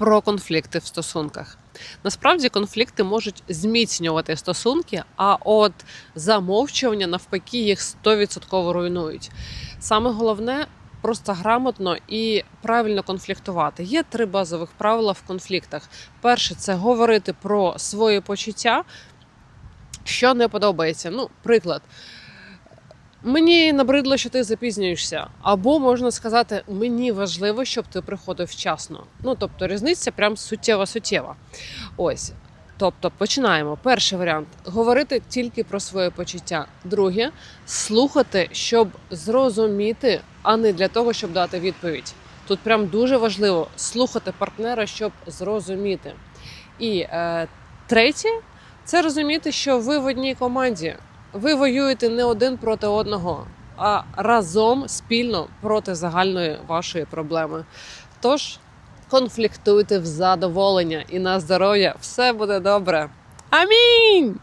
про конфлікти в стосунках. Насправді конфлікти можуть зміцнювати стосунки, а от замовчування навпаки їх 100% руйнують. Саме головне просто грамотно і правильно конфліктувати. Є три базових правила в конфліктах. Перше це говорити про свої почуття, що не подобається. Ну, приклад. Мені набридло, що ти запізнюєшся, або можна сказати, мені важливо, щоб ти приходив вчасно. Ну тобто різниця прям суттєва суттєва. Ось. Тобто починаємо. Перший варіант говорити тільки про своє почуття. Друге слухати, щоб зрозуміти, а не для того, щоб дати відповідь. Тут прям дуже важливо слухати партнера, щоб зрозуміти. І е, третє це розуміти, що ви в одній команді. Ви воюєте не один проти одного, а разом спільно проти загальної вашої проблеми. Тож конфліктуйте в задоволення і на здоров'я все буде добре. Амінь!